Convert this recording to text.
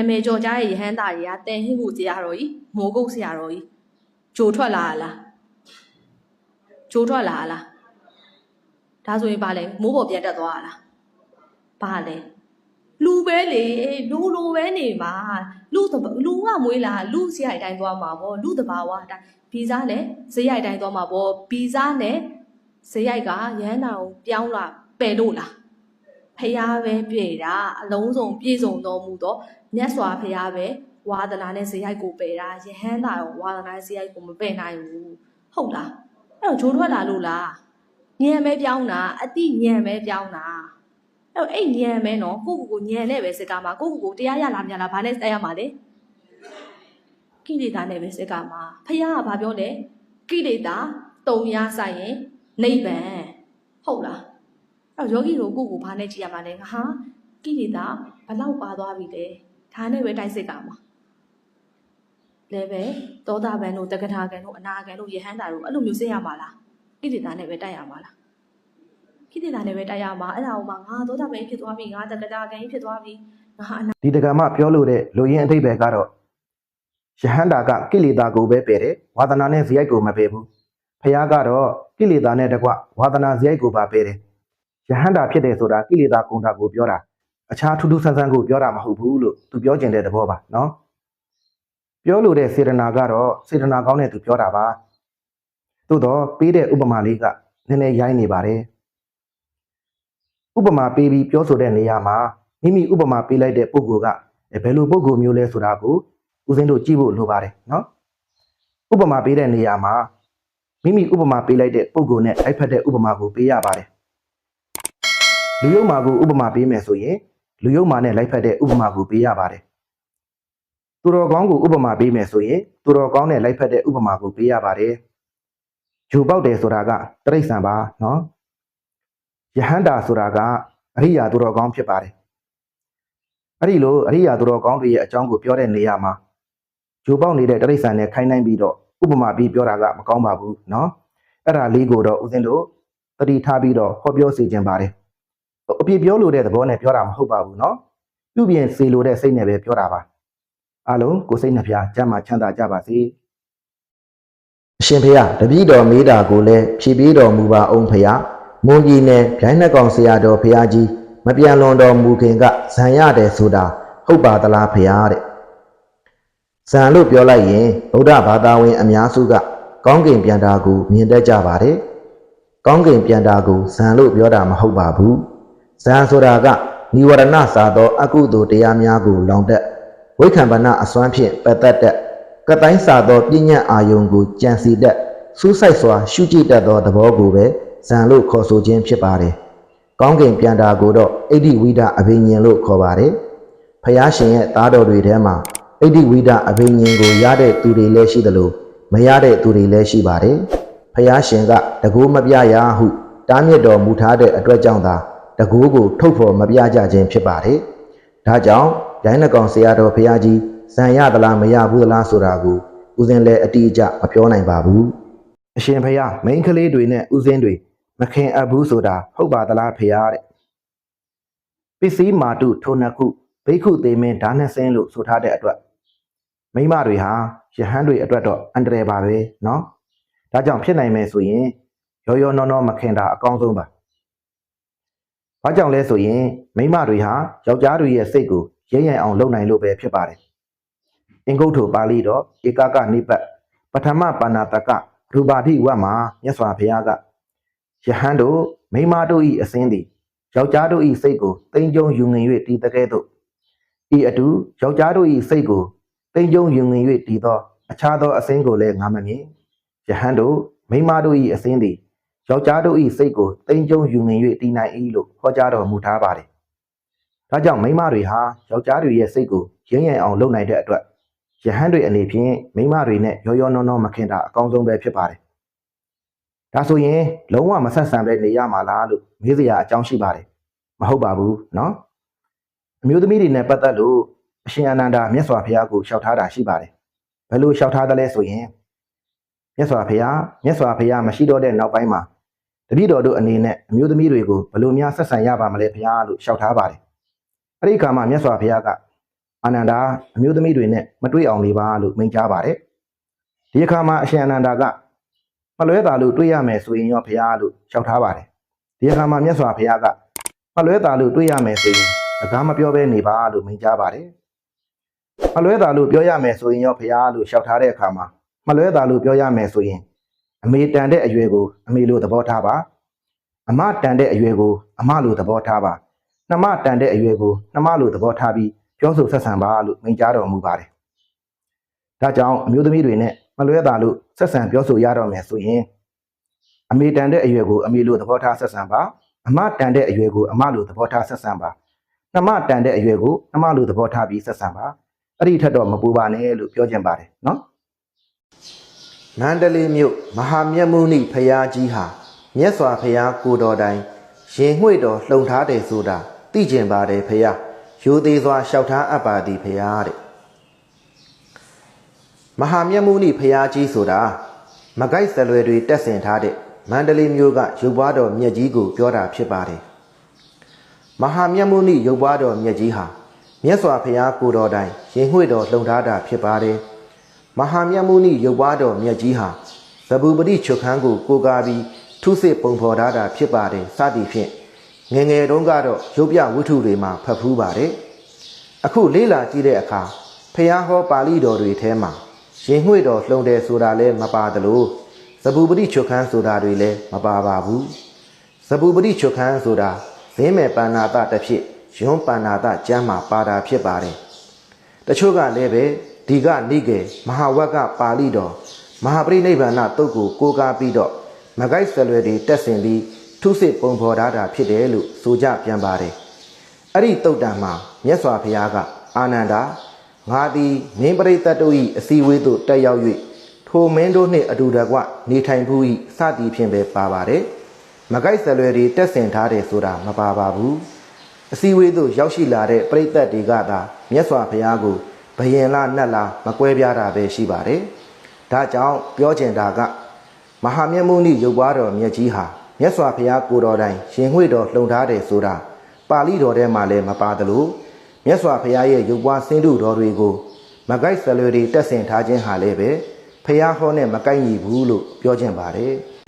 နာမည်ကျော်ကြားရဲ့ရဟန်းသားတွေကတန်ဟင်းကိုဆရာတော်ကြီးမိုးကုတ်ဆရာတော်ကြီးဂျိုထွက်လာလားဂျိုထွက်လာလားဒါဆိုရင်ဘာလဲမိုးပေါ်ပြန်တက်သွားလားဘာလဲလူပဲလေလူလူပဲနေမှာလူတလူကမွေးလာလူစရိုက်တိုင်းသွားမှာပေါ့လူတဘာဝတိုင်းဗီဇာနဲ့ဇရိုက်တိုင်းသွားမှာပေါ့ဗီဇာနဲ့ဇရိုက်ကရဟန်းတာကိုပြောင်းလာပယ်လို့လား ဖះပဲပြေတာအလုံးစုံပြည့်စုံတော်မူသောမြတ်စွာဘုရားပဲဝါဒနာနဲ့ဇေယိုက်ကိုပယ်တာယဟန်တာရောဝါဒနာနဲ့ဇေယိုက်ကိုမပယ်နိုင်ဘူးဟုတ်လားအဲ့တော့ဂျိုးထွက်လာလို့လားညံပဲပြောင်းတာအတိညံပဲပြောင်းတာအဲ့တော့အဲ့ညံပဲနော်ကိုကိုကိုညံနဲ့ပဲစကားမှာကိုကိုကိုတရားရလာမြလားဘာနဲ့တက်ရမှာလဲကိလေသာနဲ့ပဲစကားမှာဖះကဘာပြောလဲကိလေသာတုံရဆိုင်ရင်နိဗ္ဗာန်ဟုတ်လား အဲ့တော့ယောဂီတို့ကိုယ့်ကိုဘာနဲ့ကြည့်ရမှာလဲငါဟာကိလေသာဘလောက်ပါသွားပြီလဲဒါနဲ့ပဲတိုက်စစ်ကမှာလဲပဲသောတာပန်တို့တက္ကထာကံတို့အနာကံတို့ယဟန္တာတို့အဲ့လိုမျိုးစစ်ရမှာလားကိလေသာနဲ့ပဲတိုက်ရမှာလားကိလေသာနဲ့ပဲတိုက်ရမှာအဲ့ဒါဟိုမှာငါသောတာပန်ကြီးဖြစ်သွားပြီငါတက္ကထာကံကြီးဖြစ်သွားပြီငါဟာအနာဒီတက္ကမပြောလို့တဲ့လူရင်းအတိတ်ပဲကတော့ယဟန္တာကကိလေသာကိုပဲပယ်တယ်ဝါသနာနဲ့ဇယိုက်ကိုမပယ်ဘူးဖះကတော့ကိလေသာနဲ့တကွဝါသနာဇယိုက်ကိုပါပယ်တယ် ယဟန္တာဖြစ်တယ်ဆိုတာကိလေသာကုန်တာကိုပြောတာအခြားထူးထူးဆန်းဆန်းကိုပြောတာမဟုတ်ဘူးလို့သူပြောကျင်တဲ့သဘောပါနော်ပြောလို့တဲ့စေတနာကတော့စေတနာကောင်းတဲ့သူပြောတာပါသို့တော့ပေးတဲ့ဥပမာလေးကနည်းနည်းရိုင်းနေပါတယ်ဥပမာပေးပြီးပြောဆိုတဲ့နေရာမှာမိမိဥပမာပေးလိုက်တဲ့ပုဂ္ဂိုလ်ကဘယ်လိုပုဂ္ဂိုလ်မျိုးလဲဆိုတာကိုဦးစင်းတို့ကြည့်ဖို့လိုပါတယ်နော်ဥပမာပေးတဲ့နေရာမှာမိမိဥပမာပေးလိုက်တဲ့ပုဂ္ဂိုလ်နဲ့အိုက်ဖက်တဲ့ဥပမာကိုပေးရပါတယ် လူယုံမာကိုဥပမာပေးမယ်ဆိုရင်လူယုံမာနဲ့လိုက်ဖက်တဲ့ဥပမာကိုပေးရပါတယ်သူတော်ကောင်းကိုဥပမာပေးမယ်ဆိုရင်သူတော်ကောင်းနဲ့လိုက်ဖက်တဲ့ဥပမာကိုပေးရပါတယ်ဂျူပေါက်တယ်ဆိုတာကတရိတ်ဆန်ပါနော်ယဟန္တာဆိုတာကအရိယာသူတော်ကောင်းဖြစ်ပါတယ်အဲ့ဒီလိုအရိယာသူတော်ကောင်းတွေရဲ့အကြောင်းကိုပြောတဲ့နေရာမှာဂျူပေါက်နေတဲ့တရိတ်ဆန်နဲ့ခိုင်းနိုင်ပြီးတော့ဥပမာပြီးပြောတာကမကောင်းပါဘူးနော်အဲ့ဒါလေးကိုတော့ဦးဇင်းတို့တတိထားပြီးတော့ဟောပြောစီခြင်းပါတယ် အပြည့်ပြောလို့တဲ့သဘောနဲ့ပြောတာမဟုတ်ပါဘူးเนาะပြုပြင်စေလို့တဲ့စိတ်နဲ့ပဲပြောတာပါအားလုံးကိုယ်စိတ်နှဖျားကျမ်းမာချမ်းသာကြပါစေအရှင်ဖေယတပည့်တော်မေးတာကိုလည်းဖြည့်ပြီးတော်မူပါအောင်ဖေယမွန်ကြီးနဲ့ဗျိုင်းနှက်ကောင်ဆရာတော်ဖေယကြီး မပြန်လွန်တော်မူခင်ကဇံရတယ်ဆိုတာဟုတ်ပါသလားဖရာတဲ့ဇံလို့ပြောလိုက်ရင်ဗုဒ္ဓဘာသာဝင်အများစုကကောင်းကင်ပြန်တာကိုမြင်တတ်ကြပါတယ်ကောင်းကင်ပြန်တာကိုဇံလို့ပြောတာမဟုတ်ပါဘူး ဇံဆိုတာကនិဝရဏစာသော အကုသိုလ်တရားများကိုလောင်တတ်ဝိခံပနအစွမ်းဖြင့်ပတ်သက်တတ်ကတိုင်းစာသောပြဉ္ညာအာယုံကိုကြံစီတတ်စူးစိုက်စွာရှုကြည့်တတ်သောသဘောကိုပဲဇံလို့ခေါ်ဆိုခြင်းဖြစ်ပါတယ်ကောင်းကင်ပြန်တာကိုတော့အိဋ္ဌိဝိဒအဘိညာဉ်လို့ခေါ်ပါတယ်။ဖယားရှင်ရဲ့သားတော်တွေထဲမှာအိဋ္ဌိဝိဒအဘိညာဉ်ကိုရတဲ့သူတွေလည်းရှိသလိုမရတဲ့သူတွေလည်းရှိပါတယ်။ဖယားရှင်ကတကူမပြရဟုတားမြစ်တော်မူထားတဲ့အတွက်ကြောင့်သာ တကူကိုထုတ်ဖော်မပြကြခြင်းဖြစ်ပါတယ်။ဒါကြောင့်ဒိုင်းနကောင်ဆရာတော်ဖယားကြီးဇံရသလားမရဘူးသလားဆိုတာကိုဦးဇင်းလည်းအတိအကျမပြောနိုင်ပါဘူး။အရှင်ဖယားမိန်းကလေးတွေနဲ့ဦးဇင်းတွေ မခင်အပ်ဘူးဆိုတာဟုတ်ပါသလားဖေရတဲ့ပစ္စည်းမာတုထိုနှစ်ခုဘိက္ခုသေးမင်းဒါနဲ့ဆင်းလို့ဆိုထားတဲ့အတွက်မိမတွေဟာယဟန်တွေအတွက်တော့အန္တရာယ်ပါပဲเนาะဒါကြောင့်ဖြစ်နိုင်မယ်ဆိုရင်ရောရောနောနောမခင်တာအကောင်းဆုံးပါ ဘာကြောင့်လဲဆိုရင်မိမတွေဟာယောက်ျားတွေရဲ့စိတ်ကိုရဲရဲအောင်လုပ်နိုင်လို့ပဲဖြစ်ပါတယ်အင်္ဂုတ္တပါဠိတော်ဧကကနိပတ်ပထမပါဏာတကရူပါတိဝတ်မှာမြတ်စွာဘုရားကယဟန်တို့မိန်းမတို့၏အစင်းသည်ယောက်ျားတို့၏စိတ်ကိုတိမ်ကြုံယူငင်၍တည်တကဲ့သို့ဤအတူယောက်ျားတို့၏စိတ်ကိုတိမ်ကြုံယူငင်၍တည်သော အခြားသောအစင်းကိုလည်းငါမမြင်ယဟန်တို့မိန်းမတို့၏အစင်းသည် ယောက်ျားတို့၏စိတ်ကိုတိမ်ကျုံယူငင်၍တည်နိုင်၏လို့ဟောကြားတော်မူထားပါတယ်။ဒါကြောင့်မိမတွေဟာယောက်ျားတွေရဲ့စိတ်ကိုရင်းရံအောင်လုပ်နိုင်တဲ့အတွက်ယဟန်တွေအနေဖြင့်မိမတွေနဲ့ရောရောနှောနှောမခင်တာအကောင်းဆုံးပဲဖြစ်ပါတယ်။ဒါဆိုရင်လုံးဝမဆက်ဆံပဲနေရမှာလားလို့မေးစရာအကြောင်းရှိပါတယ်။မဟုတ်ပါဘူးနော်။အမျိုးသမီးတွေနဲ့ပတ်သက်လို့အရှင်အနန္ဒာမြတ်စွာဘုရားကိုလျှောက်ထားတာရှိပါတယ်။ဘယ်လိုလျှောက်ထားသလဲဆိုရင်မြတ်စွာဘုရားမြတ်စွာဘုရားမရှိတော့တဲ့နောက်ပိုင်းမှာ တတိတော်တို့အနေနဲ့အမျိုးသမီးတွေကိုဘယ်လိုများဆက်ဆံရပါမလဲဘုရားလို့လျှောက်ထားပါတယ်အဲ့ဒီအခါမှာမြတ်စွာဘုရားကအာနန္ဒာအမျိုးသမီးတွေနဲ့မတွေ့အောင်နေပါလို့မိန့်ကြားပါတယ်ဒီအခါမှာအရှင်အာနန္ဒာကမလွဲတာလို့တွေ့ရမယ်ဆိုရင်ရောဖရာလို့လျှောက်ထားပါတယ်ဒီအခါမှာမြတ်စွာဘုရားကမလွဲတာလို့တွေ့ရမယ်ဆိုရင်စကားမပြောဘဲနေပါလို့မိန့်ကြားပါတယ်မလွဲတာလို့ပြောရမယ်ဆိုရင်ရောဖရာလို့လျှောက်ထားတဲ့အခါမှာမလွဲတာလို့ပြောရမယ်ဆိုရင် အမေတန်တဲ့အရွယ်ကိုအမေလို့သဘောထားပါအမတန်တဲ့အရွယ်ကိုအမလို့သဘောထားပါနှမတန်တဲ့အရွယ်ကိုနှမလို့သဘောထားပြီးပြောဆိုဆက်ဆံပါလို့မိန့်ကြားတော်မူပါတယ်ဒါကြောင့်အမျိုးသမီးတွေနဲ့မလွဲတာလို့ဆက်ဆံပြောဆိုရတော့မယ်ဆိုရင်အမေတန်တဲ့အရွယ်ကိုအမေလို့သဘောထားဆက်ဆံပါအမတန်တဲ့အရွယ်ကိုအမလို့သဘောထားဆက်ဆံပါနှမတန်တဲ့အရွယ်ကိုနှမလို့သဘောထားပြီးဆက်ဆံပါအဲ့ဒီထက်တော့မပူပါနဲ့လို့ပြောချင်ပါတယ်နော် မန္တလေးမြို့မဟာမြတ်မုနိဖရာကြီးဟာမြတ်စွာဘုရားကိုတော်တိုင်ရင်ငွေ့တော်လှုံထားတယ်ဆိုတာသိကျင်ပါတယ်ဖရာရိုသေးစွာလျှောက်ထားအပ်ပါသည်ဖရာတဲ့မဟာမြတ်မုနိဖရာကြီးဆိုတာမကိုက်စလွယ်တွေတက်ဆင်ထားတဲ့မန္တလေးမြို့ကရုပ်ပွားတော်မြတ်ကြီးကိုပြောတာဖြစ်ပါတယ်မဟာမြတ်မုနိရုပ်ပွားတော်မြတ်ကြီးဟာမြတ်စွာဘုရားကိုတော်တိုင်ရင်ငွေ့တော်လှုံထားတာဖြစ်ပါတယ် မဟာမြတ်မုနိရုပ်ပွားတော်မြတ်ကြီးဟာသဗ္ဗူပတိချုပ်ခန်းကိုကိုးကားပြီးထုစစ်ပုံဖော်ထားတာဖြစ်ပါတယ်စသည်ဖြင့်ငယ်ငယ်တုန်းကတော့ရုပ်ပြဝတ္ထုတွေမှာဖတ်ဖူးပါတယ်အခုလေးလာကြည့်တဲ့အခါဖျားဟောပါဠိတော်တွေထဲမှာရင်ငွေ့တော်လှုံတယ်ဆိုတာလည်းမပါသလိုသဗ္ဗူပတိချုပ်ခန်းဆိုတာတွေလည်းမပါပါဘူးသဗ္ဗူပတိချုပ်ခန်းဆိုတာဇင်းမဲ့ပန္နာတတစ်ဖြစ်ယွန်းပန္နာတကျမ်းမှာပါတာဖြစ်ပါတယ်တချို့ကလည်းပဲ ဒီကနိကေမဟာဝက်ကပါဠိတော်မဟာပရိနိဗ္ဗာန်တုတ်ကိုကိုးကားပြီးတော့မကိုက်ဆလွယ်တွေတက်ဆင်ပြီးထုစစ်ပုံဖော်ထားတာဖြစ်တယ်လို့ဆိုကြပြန်ပါတယ်အဲ့ဒီတုတ်တံမှာမြတ်စွာဘုရားကအာနန္ဒာငါသည်မင်းပရိသတ်တို့၏အစည်းအဝေးသို့တက်ရောက်၍ထိုမင်းတို့နှင့်အတူတကွနေထိုင်ဘူး၏စသည်ဖြင့်ပဲပါပါတယ်မကိုက်ဆလွယ်တွေတက်ဆင်ထားတယ်ဆိုတာမပါပါဘူးအစည်းအဝေးသို့ရောက်ရှိလာတဲ့ပရိသတ်တွေကသာမြတ်စွာဘုရားကို ဘယင်လားနတ်လားမကွဲပြားတာပဲရှိပါတယ်။ဒါကြောင့်ပြောချင်တာကမဟာမြတ်မုနိရုပ်ပွားတော်မြတ်ကြီးဟာမြတ်စွာဘုရားကိုတော်တိုင်ရှင်ငွေတော်လှုံထားတယ်ဆိုတာပါဠိတော်ထဲမှာလည်းမပါသလိုမြတ်စွာဘုရားရဲ့ရုပ်ပွားဆင်းတုတော်တွေကိုမကိုက်ဆလွယ်တွေတက်ဆင်ထားခြင်းဟာလည်းပဲဘုရားဟောနဲ့မကိုက်ညီဘူးလို့ပြောချင်ပါတယ်။